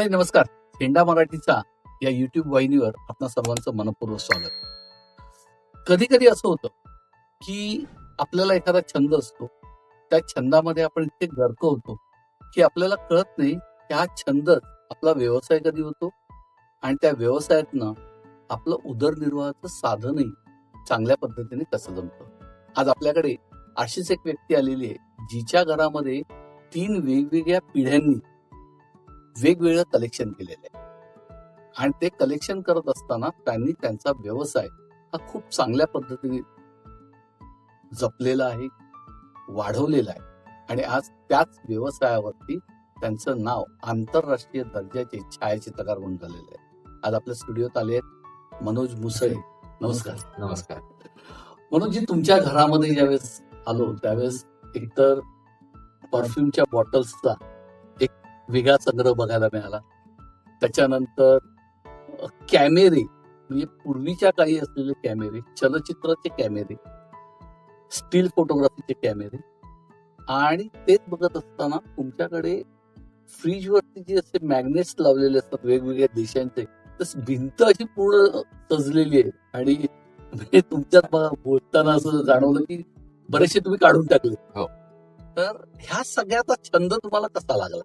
मंडळी नमस्कार. हेंडा मराठीचा या युट्यूब वाहिनीवर आपणा सर्वांचं मनपूर्वक स्वागत. कधी कधी असं होतं की आपल्याला एखादा छंद असतो त्या छंदामध्ये आपण इतके गर्क होतो की आपल्याला कळत नाही की हा छंद आपला व्यवसाय कधी होतो आणि त्या व्यवसायातनं आपलं उदरनिर्वाहाचं साधनही चांगल्या पद्धतीने कसं जमतं. आज आपल्याकडे अशीच एक व्यक्ती आलेली आहे जिच्या घरामध्ये तीन वेगवेगळ्या पिढ्यांनी वेगवेगळं कलेक्शन केलेलं आहे. आणि ते कलेक्शन करत असताना त्यांनी त्यांचा व्यवसाय हा खूप चांगल्या पद्धतीने जपलेला आहे वाढवलेला आहे. आणि आज त्याच व्यवसायावरती त्यांचं नाव आंतरराष्ट्रीय दर्जाचे छायाचित्रकार म्हणून झालेले आहे. आज आपल्या स्टुडिओत आले आहेत मनोज मुसळे. नमस्कार. नमस्कार. मनोज जी तुमच्या घरामध्ये ज्यावेळेस आलो त्यावेळेस एकतर परफ्यूमच्या बॉटल्सचा वेगळा संग्रह बघायला मिळाला. त्याच्यानंतर कॅमेरे म्हणजे पूर्वीच्या काही असलेले कॅमेरे चलचित्राचे कॅमेरे स्टील फोटोग्राफीचे कॅमेरे आणि तेच बघत असताना तुमच्याकडे फ्रीजवरती जे असे मॅग्नेट्स लावलेले असतात वेगवेगळ्या देशांचे तर भिंत अशी पूर्ण सजलेली आहे. आणि म्हणजे तुमच्यात बोलताना असं जाणवलं की बरेचसे तुम्ही काढून टाकले. हो. तर ह्या सगळ्याचा छंद तुम्हाला कसा लागला?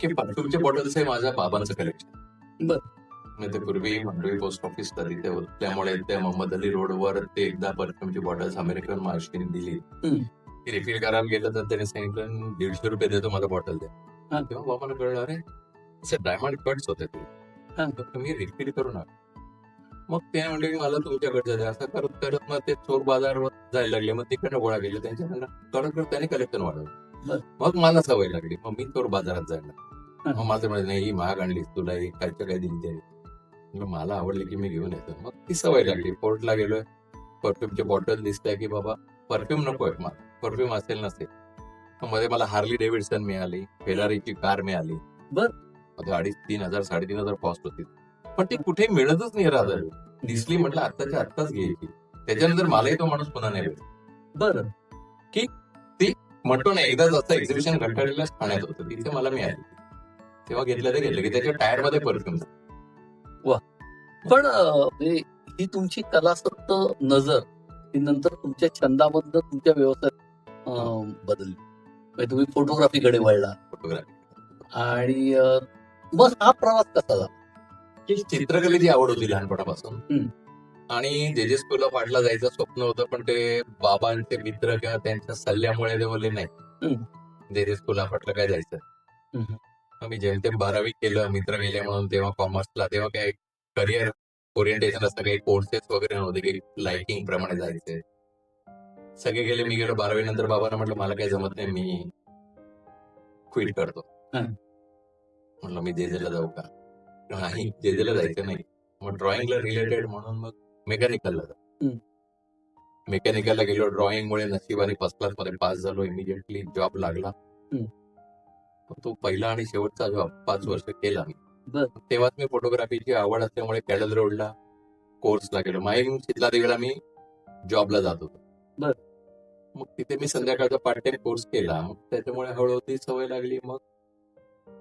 की परफ्यूमचे बॉटल्स हे माझ्या बाबांचं कलेक्शन बर. मी ते पूर्वी मंडळी पोस्ट ऑफिसला तिथे होते त्यामुळे ते मोहम्मद अली रोडवर ते एकदा परफ्यूमची बॉटल्स अमेरिकन मार्शने दिली. रिफिल करायला गेलं तर त्याने सांगितलं दीडशे रुपये देतो मला बॉटल द्या. हा. तेव्हा बाबांना कळलं अरे असे डायमंड कट्स होते ते. हा. तुम्ही रिफिल करू नका. मग ते म्हणले की मला तुमच्याकडचं द्या. असं करत करत मग ते चोर बाजारवर जायला लागले. मग तिकडनं गोळा गेले त्यांच्याकडनं करत करत त्याने कलेक्शन. वाढवलं. मग मला सवय लागली. मग मी चोर बाजारात जायला. मग माझं म्हणजे नाही ही महाग आणलीस तुला ही कालच्या काय दिली तरी मग मला आवडली की मी घेऊन येतो. मग ती सवय लागली. पोर्टला गेलोय. परफ्यूमचे बॉटल दिसतंय की बाबा परफ्यूम नकोय मला. परफ्यूम असेल नसेल. मध्ये मला हार्ली डेव्हिडसन मिळाली फेरारीची कार मिळाली. बर. अडीच तीन हजार साडेतीन हजार कॉस्ट होती. पण ती कुठे मिळतच नाही राहत. दिसली म्हटलं आत्ताच्या आत्ताच घ्यायची. त्याच्यानंतर मलाही तो माणूस पुन्हा नाही. बरं. म्हणतो ना एकदा जसं एक्झिबिशन कंटाळलेल्याच ठाण्यात होतं. तिथे मला मिळाली. तेव्हा घेतलं ते घेतलं. की त्याच्या टायरमध्ये परफ्यूम पण म्हणजे ही तुमची कलासक्त नजर ही नंतर तुमच्या छंदामधनं तुमच्या व्यवसायात अ, बदलली. म्हणजे तुम्ही फोटोग्राफीकडे वळला. फोटोग्राफी. आणि मग हा प्रवास कसा झाला? चित्रकलेची आवड होती लहानपणापासून. आणि जे जे स्कूलला पाठला जायचं स्वप्न होतं पण ते बाबांचे मित्र किंवा त्यांच्या सल्ल्यामुळे ते बोलले नाही. हम्म. जे जे स्कूलला पाठलं काय जायचं? मी जेमतेम बारावी केलं मित्र गेले म्हणून तेव्हा कॉमर्सला तेव्हा काय करिअर ओरिएंटेशन असं काही कोर्सेस वगैरे नव्हते की लाइटिंग प्रमाणे जायचे. सगळे गेले मी गेलो बारावी नंतर बाबांना म्हटलं मला काही जमत नाही मी क्विट करतो. म्हटलं मी जेजेला जाऊ का? नाही जेजेला जायचं नाही. मग ड्रॉइंगला रिलेटेड म्हणून मग मेकॅनिकलला हम्म. मेकॅनिकलला गेलो ड्रॉइंग मुळे नशिबाने फर्स्ट क्लासमध्ये पास झालो इमिजिएटली जॉब लागला हम्म. मग तो पहिला आणि शेवटचा जॉब पाच वर्ष केला मी बर. तेव्हाच मी फोटोग्राफीची आवड असल्यामुळे कॅडल रोडला कोर्सला गेलो माहीम शितला देवीला मी जॉबला जात होतो. मग तिथे मी संध्याकाळचा पार्ट टाइम कोर्स केला मग त्याच्यामुळे हळूहळू ती सवय लागली मग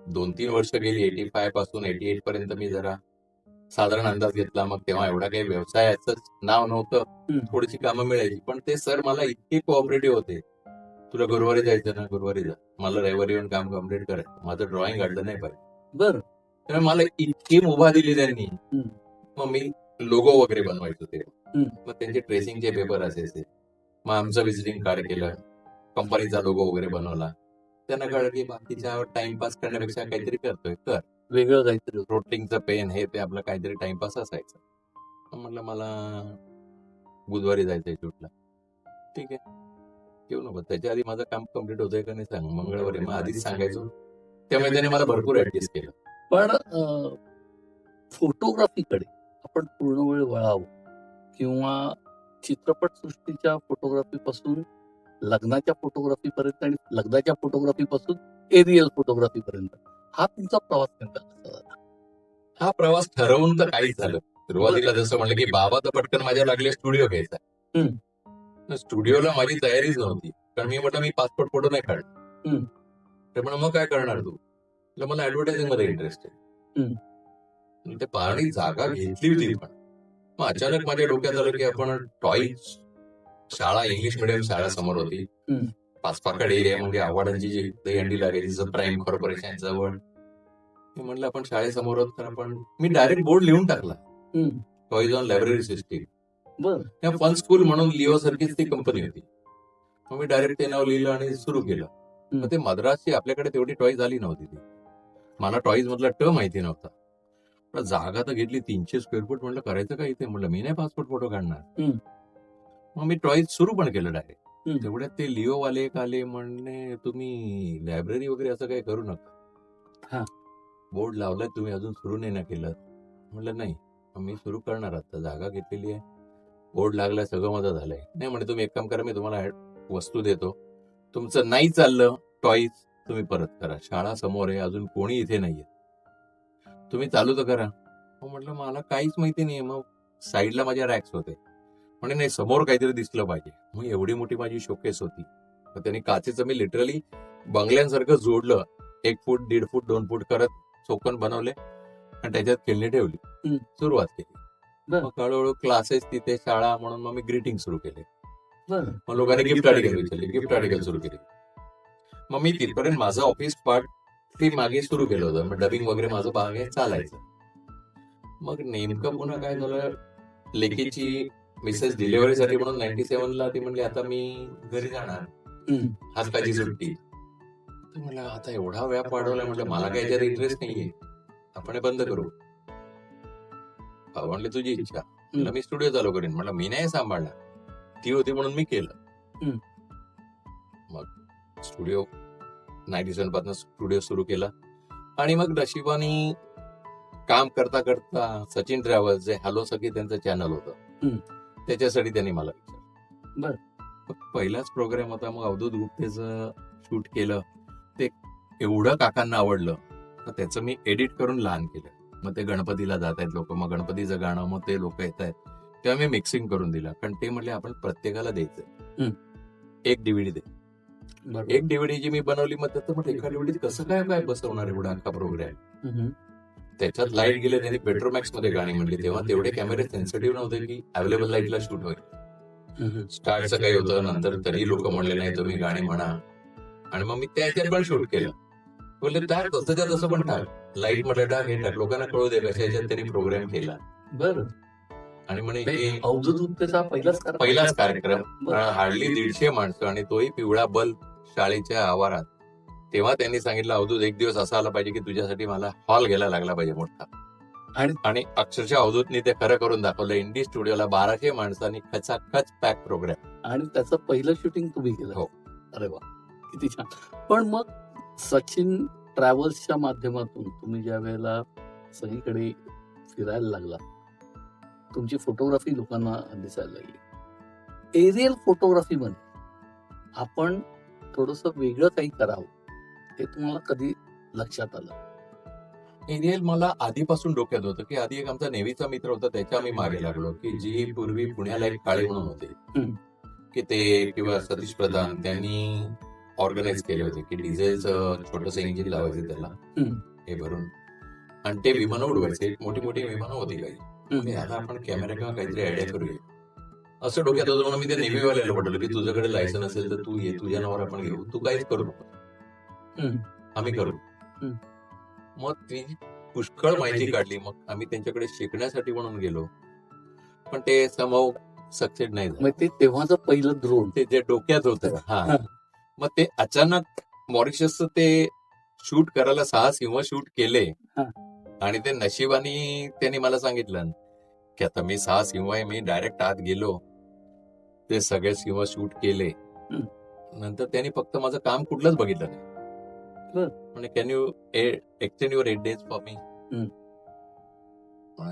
दोन तीन वर्ष गेली एटी फायपासून एटी एट पर्यंत मी जरा साधारण अंदाज घेतला. मग तेव्हा एवढा काही व्यवसायाचं नाव नव्हतं. थोडीशी कामं मिळायची पण ते सर मला इतके कोऑपरेटिव्ह होते. तुला गुरुवारी जायचं ना? गुरुवारी जा. मला रविवारी येऊन काम कंप्लीट करायचं माझं ड्रॉइंग काढलं नाही पाहिजे बरं. त्यामुळे मला इतकी मुभा दिली त्यांनी. मग मी लोगो वगैरे बनवायचो ते. मग त्यांचे ट्रेसिंगचे पेपर असायचे. मग आमचं विजिटिंग कार्ड केलं. कंपनीचा लोगो वगैरे बनवला. त्यांना कळलं की बाकीच्या टाइमपास करण्यापेक्षा काहीतरी करतोय. कर. वेगळं काहीतरी होतं. रोटलिंगचं पेन हे ते आपलं काहीतरी टाइमपास असायचं. म्हटलं मला बुधवारी जायचंय शूटला. ठीक आहे. येऊ नको. त्याच्या आधी माझं काम कंप्लीट होतंय का नाही सांग. मंगळवारी मग आधीच सांगायचो त्यामुळे त्याने मला भरपूर ऍडजस्ट केलं. पण फोटोग्राफीकडे आपण पूर्ण वेळ वळावं. किंवा चित्रपट सृष्टीच्या फोटोग्राफी पासून लग्नाच्या फोटोग्राफी पर्यंत आणि लग्नाच्या फोटोग्राफी पासून एरियल फोटोग्राफी पर्यंत. हा तुमचा प्रवास हा प्रवास ठरवून तर काहीच झालं सुरुवातीला जसं म्हणलं की बाबा तर पटकन माझ्या लागले स्टुडिओ घ्यायचा. स्टुडिओला माझी तयारीच नव्हती. कारण मी म्हटलं मी पासपोर्ट फोटो नाही काढ. तर म्हणून मग काय करणार तू? म्हटलं मला ऍडव्हर्टायझिंगमध्ये इंटरेस्ट आहे. ते पाहणी जागा घेतली होती पण. मग अचानक माझ्या डोक्यात आलं की आपण टॉईज शाळा इंग्लिश मिडियम शाळा समोर होती. पाचपाकड एरियामध्ये आव्हाडांची जी दहीहंडी लागेल तिचं प्राईम कॉर्पोरेशन जवळ. मी म्हणलं आपण शाळेसमोर आहोत तर आपण मी डायरेक्ट बोर्ड लिहून टाकला. टॉईज ऑन लायब्ररी सिस्टीम त्या फन स्कूल म्हणून लिओ सारखीच ती कंपनी होती. मग मी डायरेक्ट ते नाव लिहिलं आणि सुरू केलं. मग ते मद्रासची आपल्याकडे तेवढी टॉईज आली नव्हती ती. मला टॉईज मधला ट माहिती नव्हता. पण जागा तर घेतली तीनशे स्क्वेअर फूट म्हणलं करायचं काय इथे? म्हणलं मी नाही पासपोर्ट फोटो काढणार. मग मी टॉईज सुरू पण केलं डायरेक्ट. तेवढ्यात ते लिओ वाले एक आले म्हणणे तुम्ही लायब्ररी वगैरे असं काही करू हा. नका बोर्ड लावलाय तुम्ही अजून सुरू नाही ना केलं. म्हणलं नाही मी सुरू करणार आता जागा घेतलेली आहे. बोर्ड लागलाय सगळं माझं झालंय. नाही म्हणे तुम्ही एक काम करा मी तुम्हाला वस्तू देतो. तुमचं नाही चाललं टॉईज तुम्ही परत करा. शाळा समोर आहे अजून कोणी इथे नाहीये. तुम्ही चालू तर करा. मग म्हटलं मला काहीच माहिती नाहीये. मग साईडला माझ्या रॅक्स होते. म्हणजे नाही समोर काहीतरी दिसलं पाहिजे. मग एवढी मोठी माझी शोकेस होती. मग त्यांनी काचेचं मी लिटरली बंगल्यांसारखं जोडलं. एक फूट दीड फूट दोन फूट करत चौकन बनवले आणि त्याच्यात खेळणी ठेवली. सुरुवात केली. मग हळूहळू क्लासेस तिथे शाळा म्हणून मग मी ग्रीटिंग सुरू केले. बर. मग लोकांनी गिफ्ट आर्टिकल विचारले. गिफ्ट आर्टिकल सुरू केले. मग मी तिथपर्यंत माझं ऑफिस पार्ट ते मागे सुरू केलं होतं. मग डबिंग वगैरे माझं मागे चालायचं. मग नेमकं पुन्हा काय झालं? लेकीची मिसेस डिलिव्हरीसाठी म्हणून नाईन्टी सेव्हनला ती म्हणली आता मी घरी जाणार. हम्म. हसकाची सुट्टी. म्हणलं आता एवढा व्याप वाढवला म्हटलं मला काय याच्यात इंटरेस्ट नाहीये. आपण हे बंद करू. म्हणले तुझी इच्छा. म्हणलं मी स्टुडिओ चालू करीन. म्हटलं मी नाही सांभाळणार ती होती म्हणून मी केलं. मग स्टुडिओ नाईन्टी सेव्हनपासून स्टुडिओ सुरू केला. आणि मग नशिबाने काम करता करता सचिन ट्रॅव्हल्स जे हॅलो सखी त्यांचं चॅनल होतं. त्याच्यासाठी त्यांनी मला विचारलं. बर. पहिलाच प्रोग्राम होता मग अवधूत गुप्तेचं शूट केलं. ते एवढं काकांना आवडलं तर त्याचं मी एडिट करून लहान केलं. मग ते गणपतीला जात आहेत लोक मग गणपतीचं गाणं मग ते लोक येत आहेत. तेव्हा मी मिक्सिंग करून दिलं कारण ते म्हणले आपण प्रत्येकाला द्यायचं एक डीव्हीडी दे. एक डीव्हीडी जी मी बनवली मग त्याचं म्हटलं एका डीव्हीडीत कसं काय काय बसवणार एवढा अख्खा प्रोग्राम. त्याच्यात लाइट गेले त्यांनी पेट्रोमॅक्समध्ये गाणी म्हणली तेव्हा तेवढे कॅमेरे सेन्सिटिव्ह नव्हते की अवेलेबल लाईटला शूट होईल. स्टार्टचं काही होतं नंतर तरी लोक म्हणले नाही तुम्ही गाणी म्हणा. आणि मग मी त्याच्यात पण शूट केलं. बोलले टाक तसंच्या तसं पण टाक. लाइट म्हटलं टाक हे टाक. लोकांना कळू दे कशा याच्यात त्यांनी प्रोग्राम केला. बर. आणि म्हणे पहिलाच कार्यक्रम. पहिलाच कार्यक्रम. हार्डली दीडशे माणसं आणि तोही पिवळा बल्ब शाळेच्या आवारात. तेव्हा त्यांनी सांगितलं अवधूत एक दिवस असा आला पाहिजे की तुझ्यासाठी मला हॉल घ्यायला लागला पाहिजे मोठा. आणि- आणि अक्षरशः अवधूतनी ते खरं करून दाखवलं इंडी स्टुडिओला बाराशे माणसांनी खचाखच पॅक प्रोग्राम. आणि त्याचं पहिलं शूटिंग तुम्ही केलं. हो. अरे वा किती छान. पण मग सचिन ट्रॅव्हल्सच्या माध्यमातून तुम्ही ज्या वेळेला सगळीकडे फिरायला लागला तुमची फोटोग्राफी लोकांना दिसायला लागली. एरियल फोटोग्राफी मध्ये आपण थोडस वेगळं काही करावं. हे तुम्हाला कधी लक्षात आलं? एरियल मला आधीपासून डोक्यात होतं की आधी एक आमचा नेव्हीचा मित्र होता त्याच्या आम्ही मागे लागलो की जी पूर्वी पुण्याला एक काळे म्हणून होते. की ते किंवा सतीश प्रधान त्यांनी ऑर्गनाईज केले होते की डिझेलचं छोटस इंजिन लावायचे त्याला. हे भरून. आणि ते विमानं उडवायचे मोठी मोठी विमानं होती काही. आता आपण कॅमेरा किंवा काहीतरी आयडिया करूया. असं डोक्यात होतं म्हणून मी ते नेव्हीवाल्याला म्हटलं की तुझ्याकडे लायसन असेल तर तू ये तुझ्या नावावर आपण घेऊ. तू काहीच करू नको. आम्ही करू. मग ती पुष्कळ माहिती काढली. मग आम्ही त्यांच्याकडे शिकण्यासाठी म्हणून गेलो. पण ते समव सक्सेस नाही झालं. ते तेव्हाचं पहिलं द्रोण ते जे डोक्यात होतं. हा. मग ते अचानक मॉरिशसचं ते शूट करायला सहा सिंह शूट केले. हा. आणि ते नशिबाने त्यांनी मला सांगितलं की आता मी सहा सिंह मी डायरेक्ट आत गेलो. ते सगळे सिंह शूट केले. नंतर त्यांनी फक्त माझं काम कुठलंच बघितलं नाही. बर. म्हणजे can you extend your eight days for me.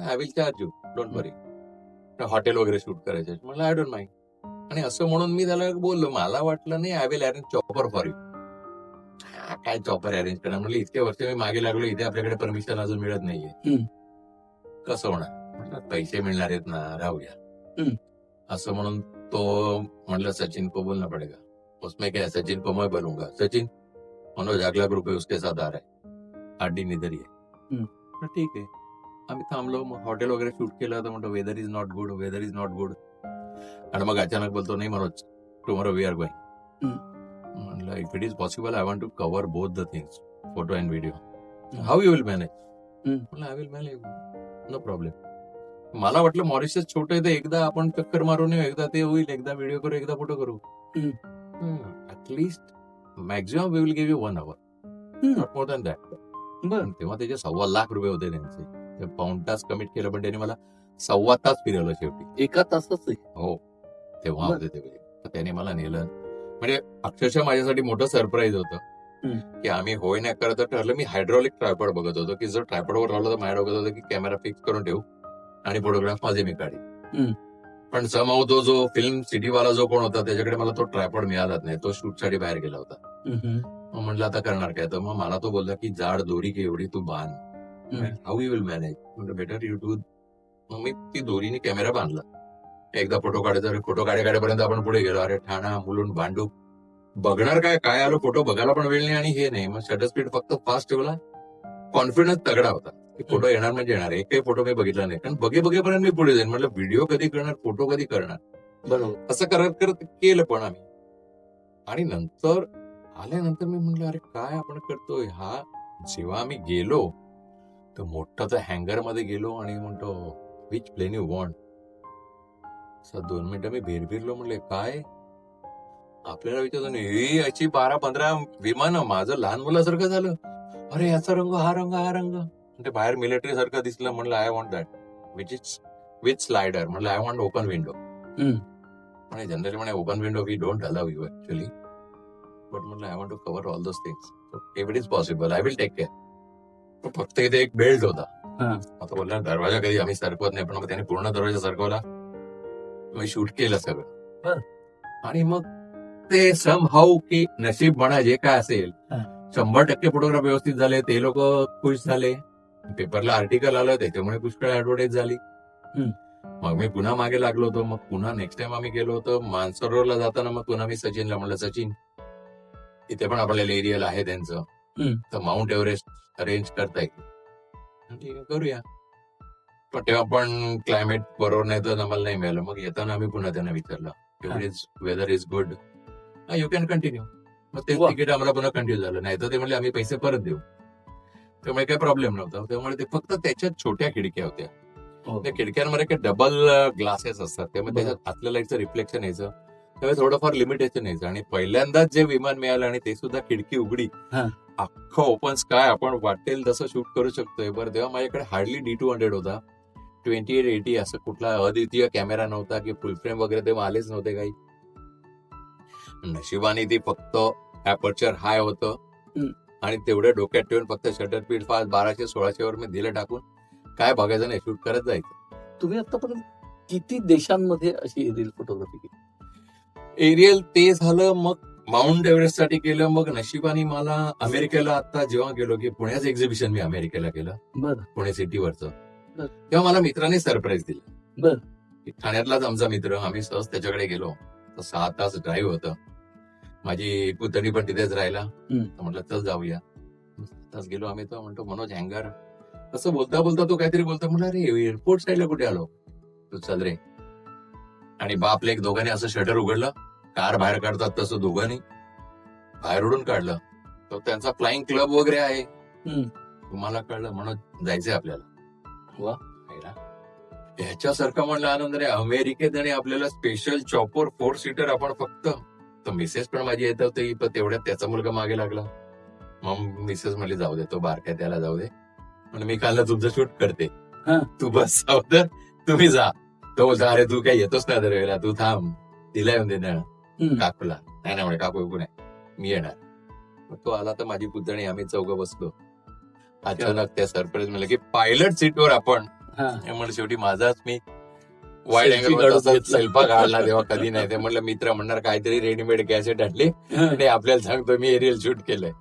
I will charge you don't worry hotel वगैरे शूट करायचे म्हणलं आय डोंट माइंड आणि असं म्हणून मी त्याला बोललो मला वाटलं नाही I will arrange chopper for you काय चॉपर अरेंज करणार? म्हणलं इतके वर्ष मी मागे लागलो इथे आपल्याकडे परमिशन अजून मिळत नाहीये. हम्म. कसं होणार? म्हटलं पैसे मिळणार आहेत ना राहूया हम्म. असं म्हणून तो म्हणलं सचिन को बोलना पडेगा. उसमें क्या सचिन को मैं बोलूंगा. सचिन मनोज अगला ग्रुप है उसके साथ आ रहा है। निदरी आहे हम्म. म्हटलं, ठीक आहे आम्ही थांबलो मग हॉटेल वगैरे शूट केलं तर म्हणतो weather is not good weather is not good आणि मग अचानक बोलतो नाही Manoj tomorrow we are going म्हणलं if it is possible I want to cover both the things photo and video how you will manage. म्हणलं I will manage no problem मला वाटलं Mauritius छोटे तर एकदा आपण चक्कर मारून येऊ एकदा ते होईल एकदा व्हिडिओ करू एकदा फोटो करू। At least maximum we will give you one hour not more than that बर. तेव्हा त्याचे सव्वा लाख रुपये होते त्यांचे. ते पाऊण तास कमिट केलं पण त्यांनी मला सव्वा तास फिरवलं शेवटी. एका तासच हो. तेव्हा. होते ते. तर त्याने मला नेलं. म्हणजे अक्षरशः माझ्यासाठी मोठं सरप्राईज होतं. की आम्ही होय नाही करत तर ठरलं मी हायड्रॉलिक ट्रायपॉड बघत होतो. की जर ट्रायपॉडवर राहिलं तर माझ्या डोक्यात होतं की कॅमेरा फिक्स करून ठेवू आणि फोटोग्राफ माझे मी काढी. पण समाव तो जो फिल्म सिटीवाला जो कोण होता त्याच्याकडे मला तो ट्रायपॉड मिळालाच नाही. तो शूटसाठी बाहेर गेला होता. मग म्हटलं आता करणार काय? तर मग मला तो बोलला की जाड दोरी की एवढी तू बांध. हाऊ यू विल मॅनेज म्हणजे बेटर यू डू मग मी ती दोरीने कॅमेरा बांधला. एकदा फोटो काढायचा फोटो काढे काढेपर्यंत आपण पुढे गेलो. अरे ठाणा मुलून भांडू. बघणार काय? काय आलो? फोटो बघायला पण वेळ नाही आणि हे नाही. मग शटर स्पीड फक्त फास्ट ठेवला. कॉन्फिडन्स तगडा होता. की फोटो येणार म्हणजे येणार. एकही फोटो मी बघितला नाही. कारण बघे बघेपर्यंत मी पुढे जाईन. म्हटलं व्हिडिओ कधी करणार? फोटो कधी करणार? बरोबर. असं करत करत केलं पण आम्ही. आणि नंतर आल्यानंतर मी म्हटलं अरे काय आपण करतोय? हा जेव्हा आम्ही गेलो तर मोठा तर हँगरमध्ये गेलो आणि म्हणतो विच प्लेन यू वॉन्ट असं दोन मिनिटं मी भिरभिरलो. म्हणले काय? आपल्याला विचारतो हे अशी बारा पंधरा विमान माझं लहान मुलासारखं झालं. अरे याचा रंग हा रंग हा रंग. म्हणजे बाहेर मिलिटरी सारखं दिसलं म्हणलं I want that which is with slider म्हणलं आय वॉन्ट ओपन विंडो म्हणजे जनरली म्हणे open window we don't allow you actually but म्हटलं I want to cover all those things if it is possible I will take care फक्त इथे एक belt होता. आता बोलला दरवाजा कधी आम्ही सरकवत नाही पण त्याने पूर्ण दरवाजा सरकवला. मी शूट केलं सगळं. आणि मग ते सम हाऊ की नशीब म्हणा जे काय असेल. शंभर टक्के फोटोग्राफ व्यवस्थित झाले ते लोक खुश झाले. पेपरला आर्टिकल आलं त्याच्यामुळे पुष्कळ ऍडव्हर्टाईज झाली. मग मी पुन्हा मागे लागलो होतो मग पुन्हा नेक्स्ट टाइम आम्ही गेलो होतो मानसरोवरला जाताना मग पुन्हा मी सचिनला म्हणलं सचिन इथे पण आपल्याला एरियल आहे त्यांचं. तर माउंट एव्हरेस्ट अरेंज करता येईल ठीक आहे करूया. पण तेव्हा पण क्लायमेट बरोबर नाही तर आम्हाला नाही मिळालं. मग येताना आम्ही पुन्हा त्यांना विचारलं. Is weather is good you can continue मग ते. तिकीट आम्हाला पुन्हा कंटिन्यू झालं. नाही तर ते म्हणले आम्ही पैसे परत देऊ. त्यामुळे काही प्रॉब्लेम नव्हता. त्यामुळे ते फक्त त्याच्यात छोट्या खिडक्या होत्या. हो. त्या खिडक्यांमध्ये काही डबल ग्लासेस असतात. त्यामुळे. त्याच्यात आतल्या लाईटचं रिफ्लेक्शन यायचं. त्यावेळेस थोडंफार लिमिटेशन यायचं. आणि पहिल्यांदाच जे विमान मिळालं आणि ते सुद्धा खिडकी उघडी. अख्खं ओपन स्काय आपण वाटेल तसं शूट करू शकतोय. बरं तेव्हा माझ्याकडे हार्डली डी टू हंड्रेड होता. ट्वेंटी एट एटी असं कुठला अद्वितीय कॅमेरा नव्हता की फुल फ्रेम वगैरे तेव्हा आलेच नव्हते काही. नशिबाने ती फक्त अपर्चर हाय होतं. आणि तेवढ्या डोक्यात ठेवून फक्त शटर स्पीड फास्ट बाराशे सोळाशे वर मी दिलं टाकून काय बघायचं नाही शूट करत जायचं. तुम्ही आतापर्यंत किती देशांमध्ये अशी रील फोटोग्राफी केली? एरियल ते झालं मग माउंट एव्हरेस्टसाठी केलं मग नशिबाने मला अमेरिकेला आता जेव्हा गेलो की पुण्याचं एक्झिबिशन मी अमेरिकेला केलं. बरं. पुणे सिटीवरचं. तेव्हा मला मित्राने सरप्राईज दिलं. ठाण्यातलाच आमचा मित्र आम्ही सहज त्याच्याकडे गेलो. सहा तास ड्राईव्ह होतं. माझी पुतणी पण तिथेच राहिला. म्हटलं चल जाऊया. तास गेलो आम्ही तर म्हणतो मनोज हँगर असं बोलता बोलता तो काहीतरी बोलतो. म्हणलं अरे एअरपोर्ट साईडला कुठे आलो? तू चल रे. आणि बापले एक दोघांनी असं शटर उघडलं. कार बाहेर काढतात तसं दोघांनी. बाहेर उडून काढलं. तर त्यांचा फ्लाइंग क्लब वगैरे आहे. तुम्हाला कळलं म्हणून जायचंय आपल्याला. वा. ह्याच्यासारखा म्हणलं आनंद रे अमेरिकेत आणि आपल्याला स्पेशल चॉपर फोर सीटर आपण फक्त तर मिसेस पण माझी येत होती पण तेवढ्यात त्याचा मुलगा मागे लागला. मग मिसेस म्हणली जाऊ दे तो बारक्या त्याला जाऊ दे. म्हणून मी काल तुमचं शूट करते. हा. तू बस सावधान तुम्ही जा. तो बोलता अरे तू काय येतोस ना दर तू थांब. तिला येऊन दे ना हम्म. काकूला. नाही नाही म्हणे काकू येऊ नाही मी येणार. तो आला तर माझी पुतणी आम्ही चौघ बसलो. अचानक त्या सरप्राईज म्हणलं की पायलट सीटवर आपण. शेवटी माझाच मी काढून अँगल. सेल्फा काढला तेव्हा कधी नाही. ते म्हणलं मित्र म्हणणार काहीतरी रेडीमेड कॅसेट आणली. आणि आपल्याला सांगतो मी एरियल शूट केलंय.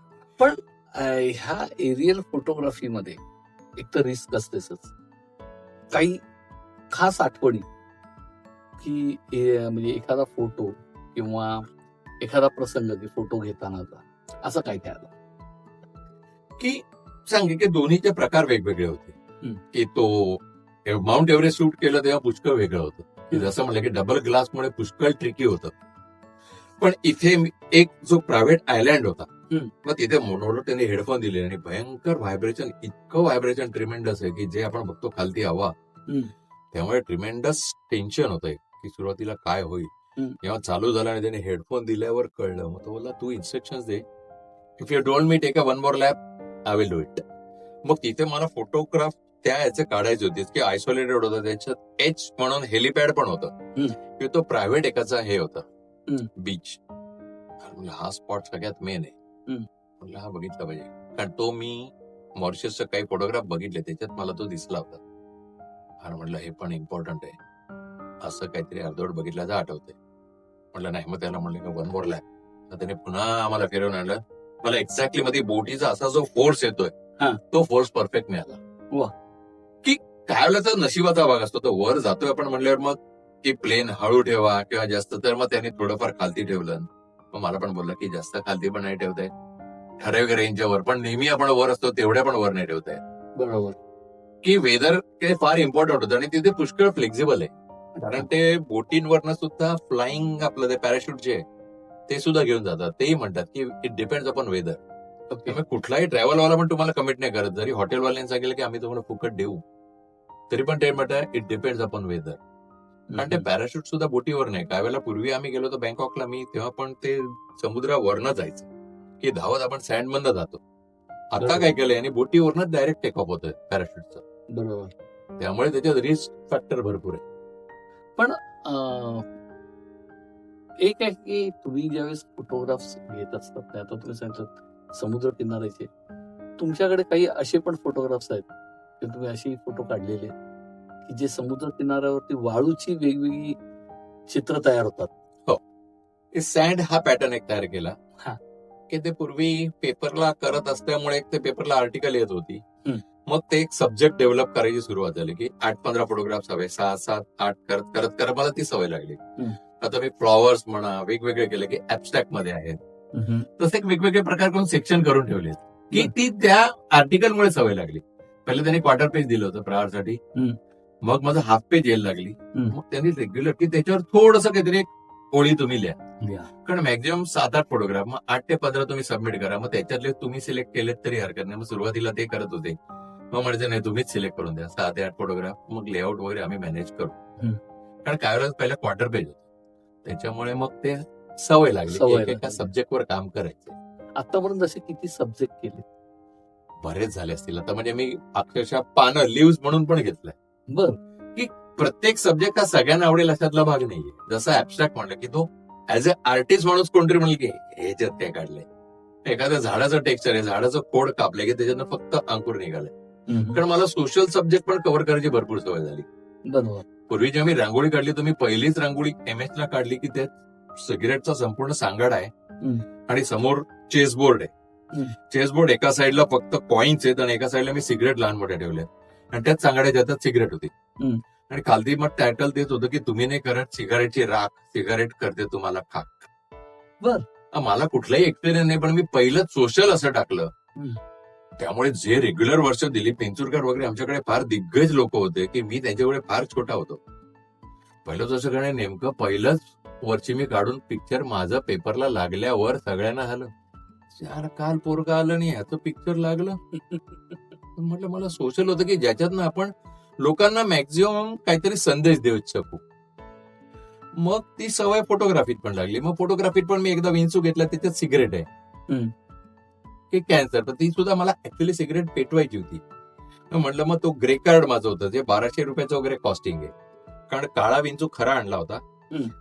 अं, ह्या एरियल फोटोग्राफीमध्ये एक तर रिस्क असतेच. काही खास आठवणी? की म्हणजे एखादा फोटो किंवा एखादा प्रसंग की फोटो घेतानाचा असं काय काय आलं की सांगे की दोन्हीचे प्रकार वेगवेगळे होते. की तो माउंट एव्हरेस्ट शूट केलं तेव्हा पुष्कळ वेगळं होतं. की जसं म्हणलं की डबल ग्लासमुळे पुष्कळ ट्रिकी होतं. पण इथे एक जो प्रायव्हेट आयलँड होता. मग तिथे मोनोलो त्यांनी हेडफोन दिले आणि भयंकर व्हायब्रेशन इतकं व्हायब्रेशन ट्रिमेंडस आहे की जे आपण बघतो खालती हवा. त्यामुळे ट्रिमेंडस टेन्शन होतंय की सुरुवातीला काय होईल. जेव्हा चालू झालं आणि त्याने हेडफोन दिल्यावर कळलं. मग तो बोलला तू instruction they. If you don't me take a one more lap I will do it मग तिथे मला फोटोग्राफ त्या याचे काढायचे होते. की आयसोलेटेड होतं. त्याच्यात एच म्हणून हेलिपॅड पण होतं. तो प्रायव्हेट एकाचा हे होता. बीच हा स्पॉट सगळ्यात मेन आहे. म्हणलं हा बघितला पाहिजे. कारण तो मी मॉरिशसचे काही फोटोग्राफ बघितले त्याच्यात मला तो दिसला होता. आणि म्हणलं हे पण इम्पॉर्टंट आहे. असं काहीतरी अर्धवट बघितल्याचं आठवतंय. म्हणलं नाही मग त्याला म्हणलं का वन मोर लॅप तर त्याने पुन्हा आम्हाला फिरवून आणलं. मला एक्झॅक्टली मध्ये बोटीचा असा जो फोर्स येतोय. तो फोर्स परफेक्ट मिळाला. वा. की काय वेळेला तर नशिबाचा भाग असतो. तो वर जातोय आपण म्हणल्यावर मग की प्लेन हळू ठेवा किंवा जास्त. तर मग त्याने थोडंफार खालती ठेवलं. मग मला पण बोलला की जास्त खालती पण नाही ठेवताय. ठराविक रेंजच्या वर. पण नेहमी आपण वर असतो तेवढ्या पण वर नाही ठेवताय. बरोबर. की वेदर ते फार इम्पॉर्टंट होतं. आणि तिथे पुष्कळ फ्लेक्झिबल आहे. कारण ते बोटींवरनं सुद्धा फ्लाइंग आपलं ते पॅराशूट जे आहे ते सुद्धा घेऊन जातात. तेही म्हणतात की इट डिपेंड्स अपॉन वेदर त्यामुळे कुठलाही ट्रॅव्हलवाला पण तुम्हाला कमिट नाही करत. जरी हॉटेलवाल्यांनी सांगितलं की आम्ही तुम्हाला फुकट देऊ. तरी पण ते म्हणतात इट डिपेंड्स अपॉन वेदर कारण ते पॅराशूट सुद्धा बोटीवर नाही. काय वेळेला पूर्वी आम्ही गेलो होतो बँकॉकला मी तेव्हा पण ते समुद्रावरनं जायचं. की धावत आपण सँड मधनं जातो. आता. काय केलंय? आणि बोटीवरनं डायरेक्ट टेक ऑफ होतं पॅराशूटचं बरोबर. त्यामुळे त्याच्यात रिस्क फॅक्टर भरपूर आहे. अं, एक आहे की तुम्ही ज्यावेळेस फोटोग्राफ्स घेत असतात आता तुम्ही सांगितलं समुद्र किनाऱ्याचे. तुमच्याकडे काही असे पण फोटोग्राफ्स आहेत की तुम्ही असे फोटो काढलेले की जे समुद्र किनाऱ्यावरती वाळूची वेगवेगळी चित्र तयार होतात. सँड हा पॅटर्न एक तयार केला. हा. की ते पूर्वी पेपरला करत असल्यामुळे एक ते पेपरला आर्टिकल येत होती. मग ते एक सब्जेक्ट डेव्हलप करायची सुरुवात झाली की आठ पंधरा फोटोग्राफ्स हवे सहा सात आठ करत करत करत मला ती सवय लागली. आता मी फ्लॉवर्स म्हणा वेगवेगळे केले की ऍबस्ट्रॅक्टमध्ये आहेत. तसे एक वेगवेगळे प्रकार करून सेक्शन करून ठेवले की. ती त्या आर्टिकलमुळे सवय लागली. पहिले त्यांनी क्वार्टर पेज दिलं होतं प्रहारसाठी. मग माझं हाफ पेज यायला लागली. मग त्यांनी रेग्युलर की त्याच्यावर थोडस काहीतरी ओळी तुम्ही लिहा. कारण मॅक्झिमम सात आठ फोटोग्राफ मग आठ ते पंधरा तुम्ही सबमिट करा. मग त्याच्यातले तुम्ही सिलेक्ट केलेत तरी हरकत नाही. मग सुरुवातीला ते करत होते. मग म्हणजे नाही तुम्हीच सिलेक्ट करून द्या. सहा ते आठ फोटोग्राफ मग लेआउट वगैरे आम्ही मॅनेज करू. कारण काय वेळेला पहिला क्वार्टर पेज होतं. त्याच्यामुळे मग ते सवय लागली एका. सब्जेक्टवर काम करायचं. आतापर्यंत असे किती सब्जेक्ट केले बरेच झाले असतील. आता म्हणजे मी अक्षरशः पानं लिव्ज म्हणून पण घेतलंय. बर. प्रत्येक सब्जेक्ट हा सगळ्यांना आवडेल अशातला भाग नाहीये. जसं ऍबस्ट्रॅक्ट म्हणलं की तो ऍज अ आर्टिस्ट म्हणून कोणतरी म्हणलं की ह्याच्यात काय काढलंय? एखाद्या झाडाचं टेक्स्चर आहे झाडाचं खोड कापलंय की त्याच्यानं फक्त अंकुर निघालंय. कारण मला सोशल सब्जेक्ट पण कव्हर करायची भरपूर सवय झाली. बरोबर. पूर्वी जेव्हा मी रांगोळी काढली तर मी पहिलीच रांगोळी एम एच ला काढली की त्यात सिगरेटचा संपूर्ण सांगाड आहे. आणि समोर चेसबोर्ड आहे. हम्म. चेसबोर्ड एका साईडला फक्त कॉईन्स आहेत आणि एका साईडला मी सिगरेट लहान मोठ्या ठेवल्या आणि त्यात सांगाड्याच्या हातात सिगरेट होती. आणि खालती मग टायटल देत होतं की तुम्ही नाही करत सिगारेटची राख सिगारेट करते तुम्हाला खाक बर. मला कुठलाही एक्सपिरियन्स नाही पण मी पहिलंच सोशल असं टाकलं. त्यामुळे जे रेग्युलर वर्ष दिलीप पेंचुरकर वगैरे आमच्याकडे फार दिग्गज लोक होते की मी त्यांच्याकडे फार छोटा होतो पहिलंच वर्ष करणे नेमकं पहिलंच वर्षी मी काढून पिक्चर माझं पेपरला लागल्यावर सगळ्यांना झालं चार काल पोरगा आलं नाही ह्याचं पिक्चर लागलं. म्हटलं मला सोशल होतं की ज्याच्यातनं आपण लोकांना मॅक्झिमम काहीतरी संदेश देऊ शकू मग ती सवय फोटोग्राफीत पण लागली. मग फोटोग्राफीत पण मी एकदा विंचू घेतला त्याच्यात सिगरेट आहे. की कॅन्सर तर ती सुद्धा मला ऍक्च्युली सिगरेट पेटवायची होती. म्हटलं मग तो ग्रे कार्ड माझं होतं. जे बाराशे रुपयाचं वगैरे कॉस्टिंग आहे. कारण काळा विंचू खरा आणला होता.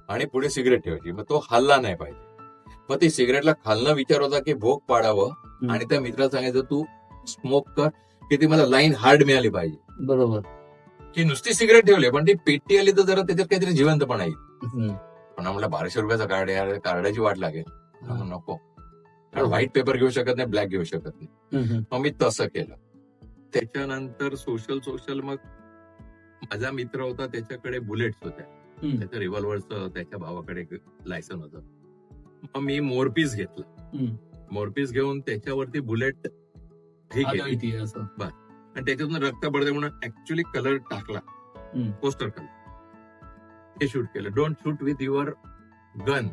आणि पुढे सिगरेट ठेवायची. मग तो हल्ला नाही पाहिजे. मग ती सिगरेटला खालनं विचार होता की भोग पाडावं. आणि त्या मित्राला सांगायचं तू स्मोक कर की ती मला लाईन हार्ड मिळाली पाहिजे. बरोबर. की नुसती सिगरेट ठेवली पण ती पेटी आली तर जरा त्याच्यात काहीतरी जिवंतपणा येईल. हम्म. पण म्हटलं बाराशे रुपयाचा कार्ड आहे कार्डाची वाट लागेल. नको. कारण व्हाईट पेपर घेऊ शकत नाही ब्लॅक घेऊ शकत नाही. मग मी तसं केलं. त्याच्यानंतर सोशल सोशल मग माझा मित्र होता त्याच्याकडे बुलेट्स होत्या. त्याचं रिव्हॉल्व्हरचं त्याच्या भावाकडे लायसन होतं. मग मी मोरपीस घेतला. मोरपीस घेऊन त्याच्यावरती बुलेट हे. आदळती आहे आणि त्याच्यातून रक्त पडते म्हणून ऍक्च्युली कलर टाकला. पोस्टर कलर हे शूट केलं. Don't shoot with your gun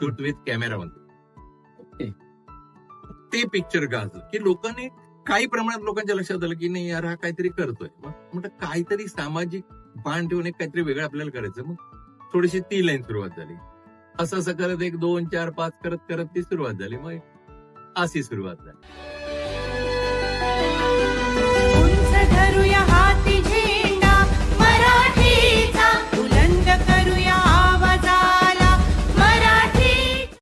shoot with camera okay. ते पिक्चर गाजलं. की लोकांनी काही प्रमाणात लोकांच्या लक्षात आलं की नाही यार हा काहीतरी करतोय. मग म्हटलं काहीतरी सामाजिक बाण ठेवून एक काहीतरी वेगळं आपल्याला करायचं. मग थोडीशी ती लाईन सुरुवात झाली. असं असं करत एक दोन चार पाच करत करत ती सुरुवात झाली. मग अशी सुरुवात झाली.